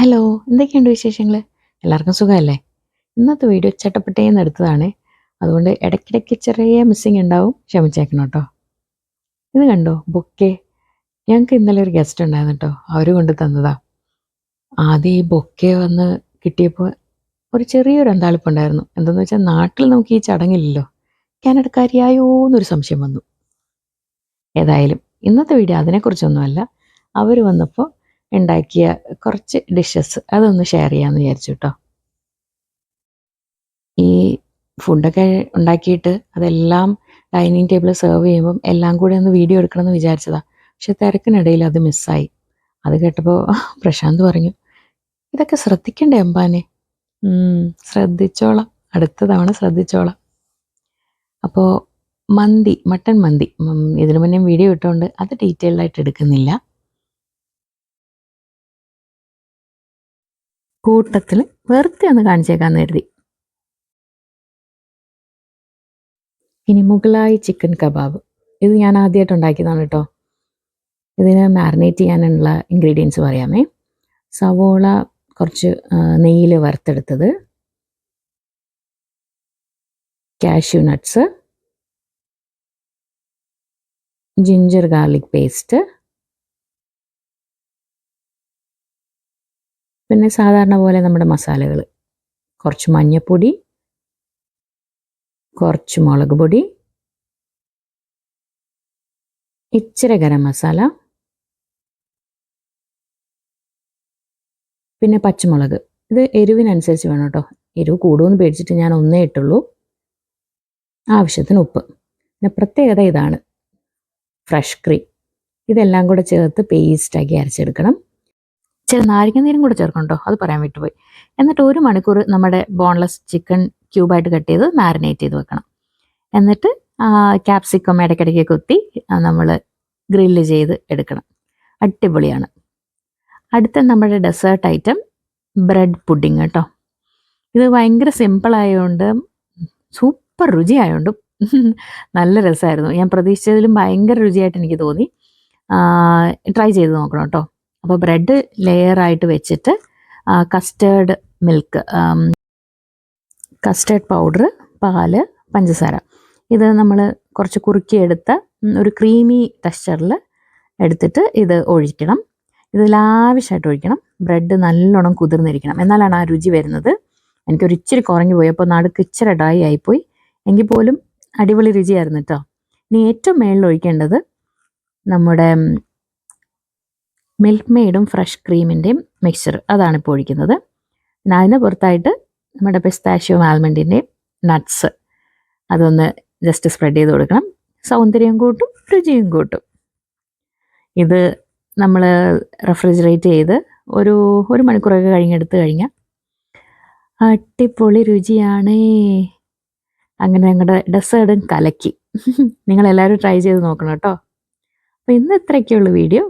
Hello എന്തൊക്കെയുണ്ട് വിശേഷങ്ങൾ എല്ലാവർക്കും സുഖമല്ലേ? ഇന്നത്തെ വീഡിയോ ചട്ടപ്പെട്ടേന്ന് എടുത്തതാണ്. അതുകൊണ്ട് ഇടയ്ക്കിടയ്ക്ക് ചെറിയ മിസ്സിങ് ഉണ്ടാവും. ക്ഷമിച്ചേക്കണം കേട്ടോ. ഇത് കണ്ടോ? ബൊക്കെ. ഞങ്ങൾക്ക് ഇന്നലെ ഒരു ഗസ്റ്റ് ഉണ്ടായിരുന്നു കേട്ടോ. അവർ കൊണ്ട് തന്നതാ. ആദ്യം ഈ ബൊക്കെ വന്ന് കിട്ടിയപ്പോൾ ഒരു ചെറിയൊരു അന്താളിപ്പുണ്ടായിരുന്നു എന്തെന്ന് വെച്ചാൽ നാട്ടിൽ നമുക്ക് ഈ ചടങ്ങില്ലല്ലോ. കാനഡക്കാരിയായോ എന്നൊരു സംശയം വന്നു. ഏതായാലും ഇന്നത്തെ വീഡിയോ അതിനെക്കുറിച്ചൊന്നുമല്ല. അവർ വന്നപ്പോൾ ഉണ്ടാക്കിയ കുറച്ച് ഡിഷസ് അതൊന്ന് ഷെയർ ചെയ്യാമെന്ന് വിചാരിച്ചു കേട്ടോ ഈ ഫുഡൊക്കെ ഉണ്ടാക്കിയിട്ട് അതെല്ലാം ഡൈനിങ് ടേബിൾ സെർവ് ചെയ്യുമ്പം എല്ലാം കൂടി ഒന്ന് വീഡിയോ എടുക്കണമെന്ന് വിചാരിച്ചതാ. പക്ഷെ തിരക്കിനിടയിൽ അത് മിസ്സായി അത് കേട്ടപ്പോൾ പ്രശാന്ത് പറഞ്ഞു ഇതൊക്കെ ശ്രദ്ധിക്കണ്ടേ അമ്പാനെ? ശ്രദ്ധിച്ചോളാം. അടുത്ത തവണ ശ്രദ്ധിച്ചോളാം. അപ്പോൾ മന്തി മട്ടൺ മന്തി. ഇതിനു മുന്നേ വീഡിയോ ഇട്ടുകൊണ്ട് അത് ഡീറ്റെയിൽഡായിട്ട് എടുക്കുന്നില്ല. കൂട്ടത്തിൽ വെറുതെ ഒന്ന് കാണിച്ചേക്കാന്ന് കരുതി. ഇനി മുഗളായി ചിക്കൻ കബാബ്. ഇത് ഞാൻ ആദ്യമായിട്ട് ഉണ്ടാക്കിയതാണ് കേട്ടോ. ഇതിന് മാരിനേറ്റ് ചെയ്യാനുള്ള ഇൻഗ്രീഡിയൻസ് പറയാമേ. സവോള കുറച്ച് നെയ്യിൽ വറുത്തെടുത്തത്. Cashew nuts ginger garlic paste പിന്നെ സാധാരണ പോലെ നമ്മുടെ മസാലകൾ. കുറച്ച് മഞ്ഞൾപ്പൊടി കുറച്ച് മുളക് പൊടി ഇച്ചിരി ഗരം മസാല പിന്നെ പച്ചമുളക്. ഇത് എരിവിനനുസരിച്ച് വേണം കേട്ടോ. എരിവ് കൂടുമെന്ന് പേടിച്ചിട്ട് ഞാൻ ഒന്നേ ഇട്ടുള്ളൂ. ആവശ്യത്തിന് ഉപ്പ്. പിന്നെ പ്രത്യേകത ഇതാണ്. Fresh cream. ഇതെല്ലാം കൂടെ ചേർത്ത് പേസ്റ്റാക്കി അരച്ചെടുക്കണം. ഇച്ചിരി നാരങ്ങ നീരും കൂടെ ചേർക്കണ്ടോ അത് പറയാൻ വിട്ടുപോയി. എന്നിട്ട് ഒരു മണിക്കൂർ നമ്മുടെ ബോൺലെസ് ചിക്കൻ ക്യൂബായിട്ട് കട്ട് ചെയ്ത് മാരിനേറ്റ് ചെയ്ത് വെക്കണം. എന്നിട്ട് ക്യാപ്സിക്കം ഇടയ്ക്കിടയ്ക്ക് കുത്തി നമ്മൾ ഗ്രില്ല് ചെയ്ത് എടുക്കണം. അടിപൊളിയാണ്. അടുത്ത നമ്മുടെ ഡെസേർട്ട് ഐറ്റം ബ്രെഡ് പുഡിങ് കേട്ടോ. ഇത് ഭയങ്കര സിമ്പിൾ ആയതുകൊണ്ട് സൂപ്പർ രുചി ആയതുകൊണ്ടും നല്ല രസമായിരുന്നു. ഞാൻ പ്രതീക്ഷിച്ചതിലും ഭയങ്കര രുചിയായിട്ട് എനിക്ക് തോന്നി. ട്രൈ ചെയ്ത് നോക്കണം കേട്ടോ. അപ്പോൾ ബ്രെഡ് ലെയർ ആയിട്ട് വെച്ചിട്ട് കസ്റ്റേർഡ് മിൽക്ക് കസ്റ്റേർഡ് പൗഡർ പാൽ പഞ്ചസാര. ഇത് നമ്മൾ കുറച്ച് കുറുക്കിയെടുത്ത ഒരു ക്രീമി ടെക്സ്ചറിൽ എടുത്തിട്ട് ഇത് ഒഴിക്കണം. ഇത് ലാവിഷായിട്ട് ഒഴിക്കണം. ബ്രെഡ് നല്ലോണം കുതിർന്നിരിക്കണം. എന്നാലാണ് ആ രുചി വരുന്നത്. എനിക്കൊരു ഇച്ചിരി കുറഞ്ഞു പോയി. അപ്പോൾ നടുക്ക് ഇച്ചിരി ഡ്രൈ ആയിപ്പോയി. എങ്കിൽ പോലും അടിപൊളി രുചിയായിരുന്നു കേട്ടോ ഇനി ഏറ്റവും മേളിൽ ഒഴിക്കേണ്ടത് നമ്മുടെ മിൽക്ക് മെയ്ഡും ഫ്രഷ് ക്രീമിന്റെയും മിക്സ്ചർ അതാണ് ഇപ്പോൾ ഒഴിക്കുന്നത്. അതിന് പുറത്തായിട്ട് നമ്മുടെ പിസ്താഷ്യോ ആൽമണ്ടിന്റെയും നട്ട്സ്. അതൊന്ന് ജസ്റ്റ് സ്പ്രെഡ് ചെയ്ത് കൊടുക്കണം. സൗന്ദര്യം കൂട്ടും രുചിയും കൂട്ടും. ഇത് നമ്മൾ റെഫ്രിജറേറ്റ് ചെയ്ത് ഒരു ഒരു മണിക്കൂറൊക്കെ കഴിഞ്ഞെടുത്ത് കഴിഞ്ഞാൽ അടിപൊളി രുചിയാണ്. അങ്ങനെ ഞങ്ങളുടെ ഡെസേർട്ടും കലക്കി. നിങ്ങളെല്ലാവരും ട്രൈ ചെയ്ത് നോക്കണം കേട്ടോ. അപ്പോൾ ഇന്ന് ഇത്രയൊക്കെയുള്ള വീഡിയോ